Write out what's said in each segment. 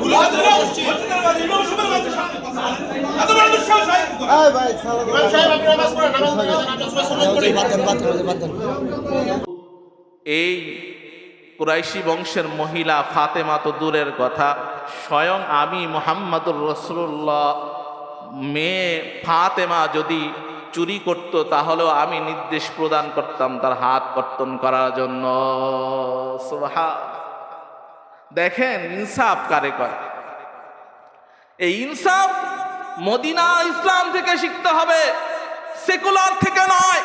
হয় এই কুরাইশি বংশের মহিলা ফাতেমা তো দূরের কথা। স্বয়ং আমি মোহাম্মদুর রসুল্লাহ মেয়ে ফাতেমা যদি চুরি করত তাহলেও আমি নির্দেশ প্রদান করতাম তার হাত কর্তন করার জন্য। সুবহান। দেখেন ইনসাফ কারে কয়? এই ইনসাফ মদিনা ইসলাম থেকে শিখতে হবে। সেকুলার থেকে নয়,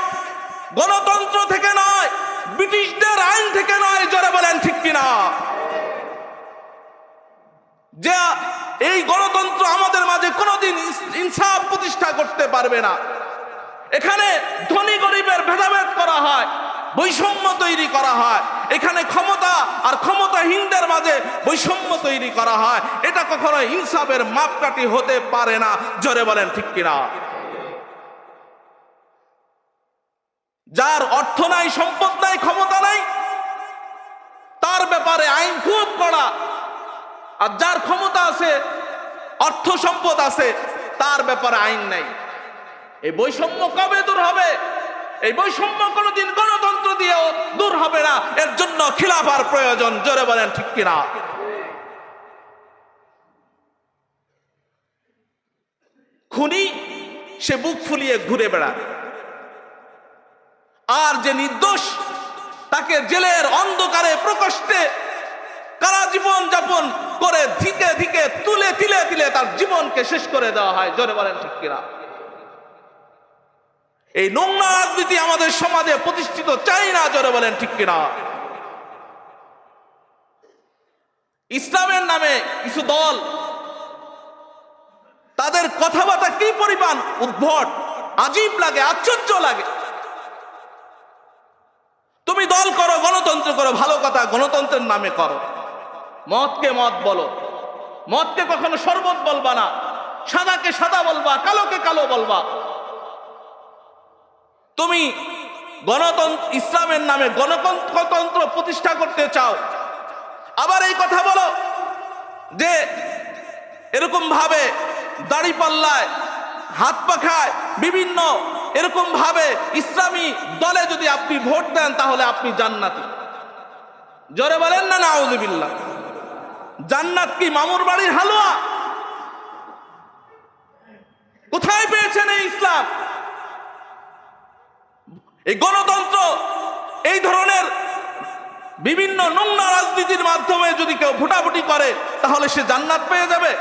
গণতন্ত্র থেকে নয়, ব্রিটিশদের আইন থেকে নয়, জোরে বলেন ঠিক কিনা? যে এই গণতন্ত্র আমাদের মাঝে কোনোদিন ইনসাফ প্রতিষ্ঠা করতে পারবে না। এখানে ধনী গরিবের ভেদাভেদ করা হয়, বৈষম্য তৈরি করা হয়। এখানে ক্ষমতা আর ক্ষমতাহীনদের মাঝে বৈষম্য তৈরি করা হয়। এটা কখনো ইনসাফের মাপকাঠি হতে পারে না। বলেন, ঠিক কিনা? যার অর্থ নাই, সম্পদ নাই, ক্ষমতা নাই, তার ব্যাপারে আইন খুব কড়া। আর যার ক্ষমতা আছে, অর্থ সম্পদ আছে, তার ব্যাপারে আইন নাই। এই বৈষম্য কবে দূর হবে? এই বৈষম্য কোনোদিন গণতন্ত্র দিয়েও দূর হবে না। এর জন্য খিলাফার প্রয়োজন, জোরে বলেন ঠিক কিনা? খুনি, সে বুক ফুলিয়ে ঘুরে বেড়ায়। আর যে নির্দোষ, তাকে জেলের অন্ধকারে প্রকষ্টে কারা জীবন যাপন করে ধিকে ধিকে তুলে তিলে তিলে তার জীবনকে শেষ করে দেওয়া হয়। জোরে বলেন ঠিক কিনা? এই নোংরা রাজনীতি আমাদের সমাজে প্রতিষ্ঠিত চাই না, জোরে বলেন, ঠিক কিনা? ইসলামের নামে কিছু দল, তাদের কথাবার্তা কি পরিমাণ উদ্ভট, আজীব লাগে, আশ্চর্য লাগে। তুমি দল করো, গণতন্ত্র করো, ভালো কথা, গণতন্ত্রের নামে করো। মতকে মত বলো মতকে কখনো শরবত বলবা না, সাদাকে সাদা বলবা, কালোকে কালো বলবা। তুমি গণতন্ত্র, ইসলামের নামে গণতন্ত্র প্রতিষ্ঠা করতে চাও। আবার এই কথা বলো যে এরকম ভাবে দাড়ি পাল্লায় হাত পাখায় বিভিন্ন এরকম ভাবে ইসলামী দলে যদি আপনি ভোট দেন, তাহলে আপনি জান্নাতি। জোরে বলেন না, নাউজুবিল্লাহ। জান্নাত কি মামুর বাড়ির হালুয়া? কোথায় পেয়েছেন এই ইসলাম? এই গণতন্ত্র, এই ধরনের বিভিন্ন নোংরা রাজনীতির মাধ্যমে যদি কেউ ভোটাভুটি করে, তাহলে সে জান্নাত পেয়ে যাবে।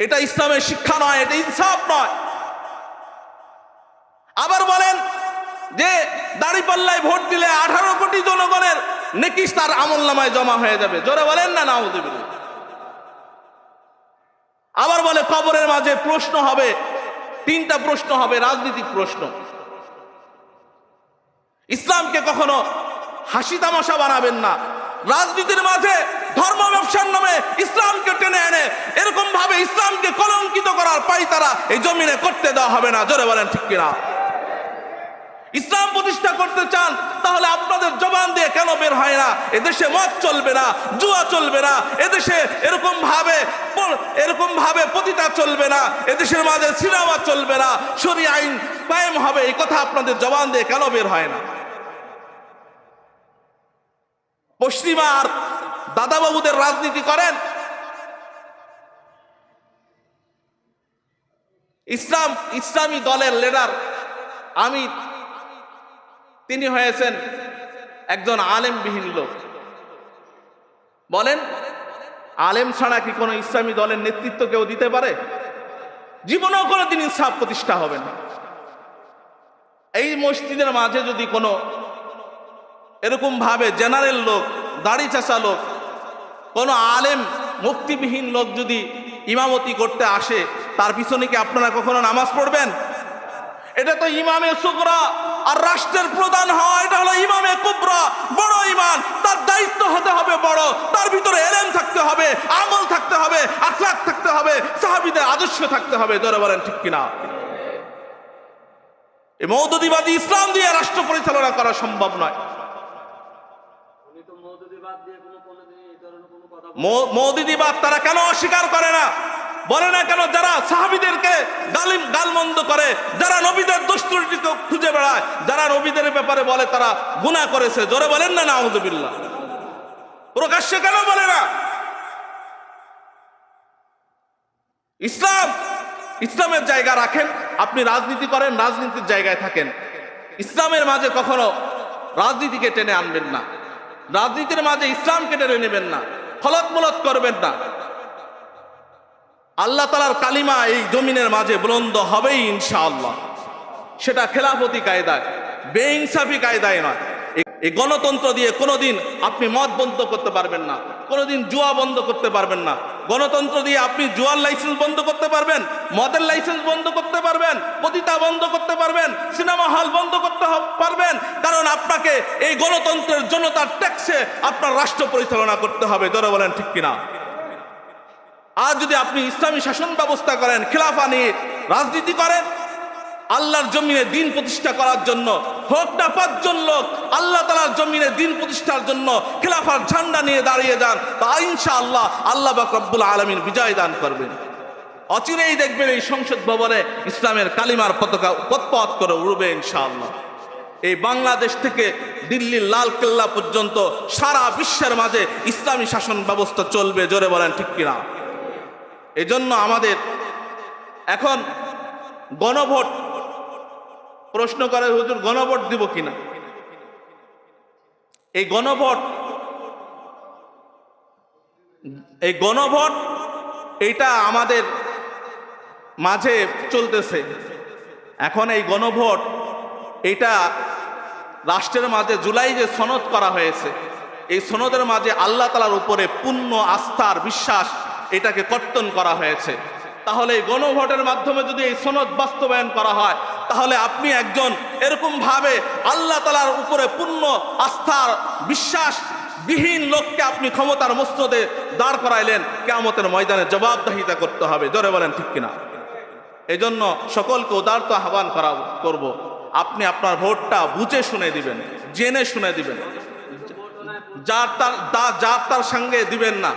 এটা ইসলামের শিক্ষা নয়, এটা ইনসাফ নয়। আবার বলেন যে দাড়িপাল্লায় ভোট দিলে আঠারো কোটি জনগণের নেকিস তার আমল নামায় জমা হয়ে যাবে। জোরে বলেন না, নাউজুবিল্লাহ। আবার বলে কবরের মাঝে প্রশ্ন হবে তিনটা প্রশ্ন হবে রাজনৈতিক প্রশ্ন। ইসলামকে কখনো হাসি তামাশা বানাবেন না। রাজনীতির মাঝে ধর্ম ব্যবসার নামে ইসলামকে টেনে এনে এরকম ভাবে ইসলামকে কলঙ্কিত করার পাই তারা এই জমিনে করতে দেওয়া হবে না। জোরে বলেন, ঠিক কিনা? ইসলাম প্রতিষ্ঠা করতে চান, তাহলে আপনাদের জবান দিয়ে কেন বের হয় না? এদেশে মদ চলবে না, জুয়া চলবে না, এদেশে এরকম ভাবে এরকম ভাবে পতিতা চলবে না, এদেশের মাঝে সিনেমা চলবে না সরি আইন কায়েম হবে, এই কথা আপনাদের জবান দিয়ে কেন বের হয় না? পশ্চিমা আর দাদাবাবুদের রাজনীতি করেন। ইসলাম ইসলামী দলের লিডার আমি তিনি হয়েছেন একজন আলেমবিহীন লোক। বলেন, আলেম ছাড়া কি কোনো ইসলামী দলের নেতৃত্ব কেউ দিতে পারে? জীবনেও কোনোদিন ইনসাফ প্রতিষ্ঠা হবে না। এই মসজিদের মাঝে যদি কোনো এরকম ভাবে জেনারেল লোক, দাড়ি চাচা লোক, কোনো আলেম মুক্তিবিহীন লোক যদি ইমামতি করতে আসে, তার পিছনে কি আপনারা কখনো নামাজ পড়বেন? এটা তো ইমামে সুকরা। আর রাষ্ট্রের প্রধান হওয়া, এটা হলো ইমামে কুবরা। বড় ইমান, তার দায়িত্ব হতে হবে বড়। তার ভিতরে এলেন থাকতে হবে, আমল থাকতে হবে আখলাক থাকতে হবে, সাহাবিদের আদর্শ থাকতে হবে। ধরে বলেন ঠিক কিনা? এই মৌদিবাদী ইসলাম দিয়ে রাষ্ট্র পরিচালনা করা সম্ভব নয় উনি তো মৌদুদিবাদ দিয়ে কোনো কোনোদিন এই ধরনের কোনো কথা মৌ- মৌদুদিবাদ তারা কেন অস্বীকার করে না? বলে না কেন যারা সাহাবিদেরকে গালিম গালমন্দ করে, যারা নবীদের দুষ্টুটিকে খুঁজে বেড়ায়, যারা নবীদের ব্যাপারে বলে তারা গুনাহ করেছে? জোরে বলেন না প্রকাশ্যে কেন বলে না? ইসলাম ইসলামের জায়গা রাখেন, আপনি রাজনীতি করেন, রাজনীতির জায়গায় থাকেন। ইসলামের মাঝে কখনো রাজনীতিকে টেনে আনবেন না। রাজনীতির মাঝে ইসলাম কেটে রয়ে নেবেন না ফলত মলত করবেন না। আল্লাহ তালার কালিমা এই জমিনের মাঝে বুলন্দ হবেই ইনশাআল্লাহ। সেটা খেলাফতি কায়দায়, বেইনসাফি কায়দায় নয়। এই গণতন্ত্র দিয়ে কোনোদিন আপনি মত বন্ধ করতে পারবেন না, কোনোদিন জুয়া বন্ধ করতে পারবেন না। গণতন্ত্র দিয়ে আপনি জুয়ার লাইসেন্স বন্ধ করতে পারবেন মদের লাইসেন্স বন্ধ করতে পারবেন পতিতা বন্ধ করতে পারবেন সিনেমা হল বন্ধ করতে পারবেন, কারণ আপনাকে এই গণতন্ত্রের জনতার ট্যাক্সে আপনার রাষ্ট্র পরিচালনা করতে হবে ধরে বলেন ঠিক কিনা? আর যদি আপনি ইসলামী শাসন ব্যবস্থা করেন, খেলাফা নিয়ে রাজনীতি করেন আল্লাহর জমিনে দিন প্রতিষ্ঠা করার জন্য, হোক না পাঁচজন লোক, আল্লাহ তালার জমিনে দিন প্রতিষ্ঠার জন্য খেলাফার ঝান্ডা নিয়ে দাঁড়িয়ে যান, তা ইনশা আল্লাহ আল্লাহ বাক রব্বুল আলমিন বিজয় দান করবেন। অচিরেই দেখবেন এই সংসদ ভবনে ইসলামের কালিমার পতাকা পথ করে উড়বে ইনশাআল্লাহ। এই বাংলাদেশ থেকে দিল্লির লাল কেল্লা পর্যন্ত সারা বিশ্বের মাঝে ইসলামী শাসন ব্যবস্থা চলবে, জোরে বলেন ঠিক কিনা? এজন্য আমাদের এখন গণভোট প্রশ্ন করে, হুজুর, গণভোট দিব কিনা? এই গণভোট এই গণভোট, এইটা আমাদের মাঝে চলতেছে। এখন এই গণভোট এটা রাষ্ট্রের মাঝে জুলাই যে সনদ করা হয়েছে, এই সনদের মাঝে আল্লাহ তালার উপরে পূর্ণ আস্থার বিশ্বাস, এটাকে কর্তন করা হয়েছে। তাহলে এই গণভোটের মাধ্যমে যদি এই সনদ বাস্তবায়ন করা হয় তাহলে আপনি একজন এরকম ভাবে আল্লাহ তালার উপরে পূর্ণ আস্থার বিশ্বাস বিহীন লোককে আপনি ক্ষমতার মস্তদে দাঁড় করাইলেন কেমতের ময়দানে জবাবদাহিতা করতে হবে। জোরে বলেন ঠিক কিনা? এই জন্য সকলকে উদারত আহ্বান করা করব। আপনি আপনার ভোটটা বুঝে শুনে দিবেন, জেনে শুনে দিবেন। যার তার যার তার সঙ্গে দিবেন না,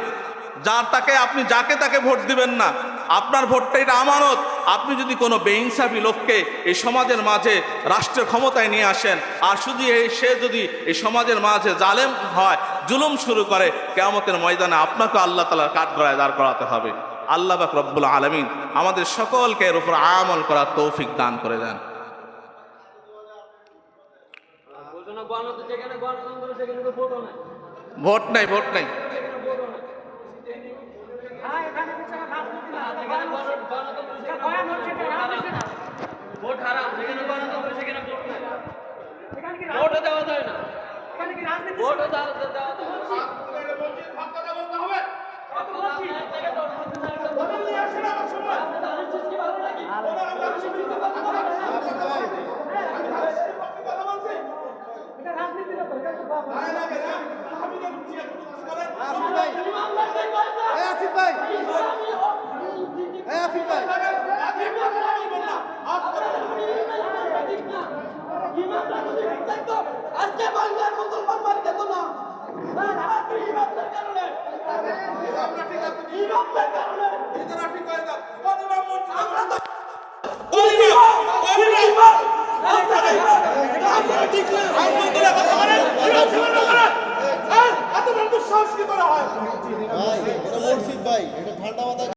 যার তাকে আপনি যাকে তাকে ভোট দিবেন না আপনার ভোটটা এটা আমানত। আপনি যদি কোনো বেইনসাফি লোককে এই সমাজের মাঝে রাষ্ট্রের ক্ষমতায় নিয়ে আসেন আর শুধু এই সে যদি এই সমাজের মাঝে জালেম হয় জুলুম শুরু করে কেয়ামতের ময়দানে আপনাকে আল্লাহ তালার কাঠগড়ায় দাঁড় করাতে হবে। আল্লাহ বাক রব্বুল আলমিন আমাদের সকলকে এর উপর আমল করার তৌফিক দান করে দেন। ভোট নাই ভোট নাই সেখানে ভোটও নাই যেখানে গণ- গণতন্ত্র সেখানে ভোট হারাম যেখানে গণতন্ত্র সেখানে ভোট নাই ভোটও দেওয়া যায় না ভোটও দেওয়া দেওয়া যায় না। আজকে বাংলার মুসলমান বাড়ি যেত না ইমামদের কারণে ইমামদের কারণে আমরা তো এত বড় দুঃসাহস কি করা হয় ভাই এটা মসজিদ ভাই এটা ঠান্ডা মাথায়